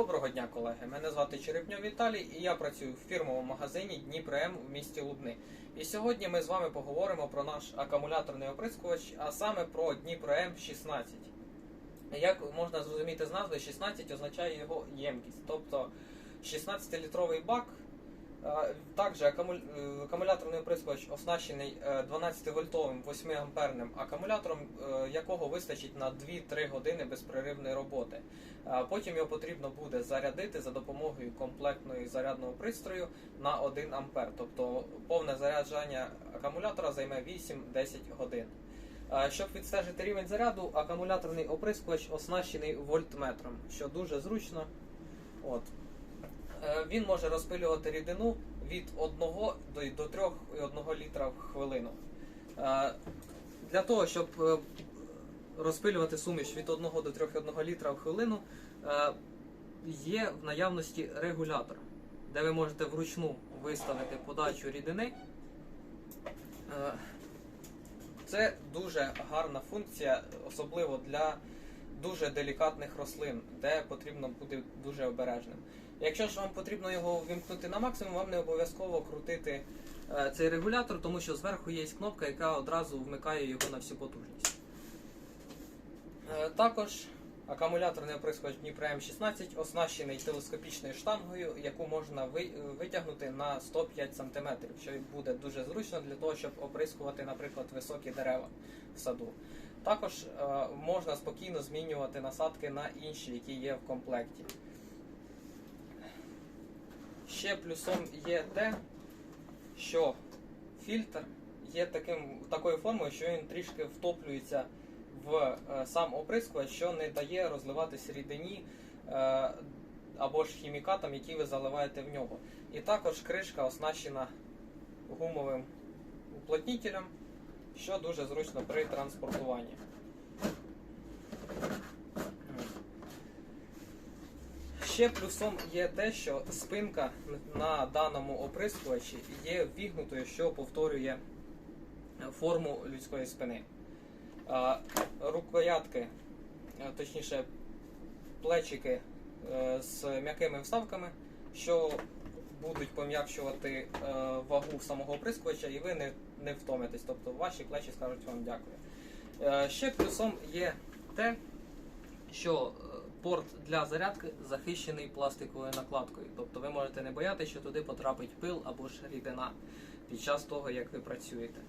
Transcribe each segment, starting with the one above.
Доброго дня, колеги. Мене звати Черепньов Віталій і я працюю в фірмовому магазині Дніпрем в місті Лубни. І сьогодні ми з вами поговоримо про наш акумуляторний оприскувач, а саме про Дніпрем 16. Як можна зрозуміти з назви, 16 означає його ємкість, тобто 16-літровий бак. Е, Також е, акумуляторний оприскувач оснащений 12-вольтовим 8-амперним акумулятором, е, якого вистачить на 2-3 години безперервної роботи. Потім його потрібно буде зарядити за допомогою комплектної зарядного пристрою на 1 ампер. Тобто повне заряджання акумулятора займе 8-10 годин. Щоб відстежити рівень заряду, акумуляторний оприскувач оснащений вольтметром, що дуже зручно. От. Е, Він може розпилювати рідину від 1 до, до 3,1 літра в хвилину. Е, Для того, щоб е, розпилювати суміш від 1 до 3,1 літра в хвилину, є в наявності регулятор, де ви можете вручну виставити подачу рідини. Це дуже гарна функція, особливо для дуже делікатних рослин, де потрібно бути дуже обережним. Якщо ж вам потрібно його ввімкнути на максимум, вам не обов'язково крутити е, цей регулятор, тому що зверху є кнопка, яка одразу вмикає його на всю потужність. Е, Також акумуляторний оприскувач Дніпро М16 оснащений телескопічною штангою, яку можна витягнути на 105 см, що буде дуже зручно для того, щоб оприскувати, наприклад, високі дерева в саду. Також е, можна спокійно змінювати насадки на інші, які є в комплекті. Ще плюсом є те, що фільтр є таким, такою формою, що він трішки втоплюється в е, сам оприскувач, що не дає розливатись рідині е, або ж хімікатам, які ви заливаєте в нього. І також кришка оснащена гумовим уплотнітелем, що дуже зручно при транспортуванні. Ще плюсом є те, що спинка на даному оприскувачі є ввігнутою, що повторює форму людської спини. Рукоятки, точніше, плечики е, з м'якими вставками, що будуть пом'якшувати е, вагу самого оприскувача, і ви не, не втомитесь. Тобто ваші плечі скажуть вам дякую. Е, Ще плюсом є те, що е, порт для зарядки захищений пластиковою накладкою. Тобто ви можете не боятися, що туди потрапить пил або ж рідина під час того, як ви працюєте.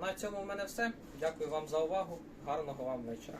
На цьому в мене все. Дякую вам за увагу. Гарного вам вечора.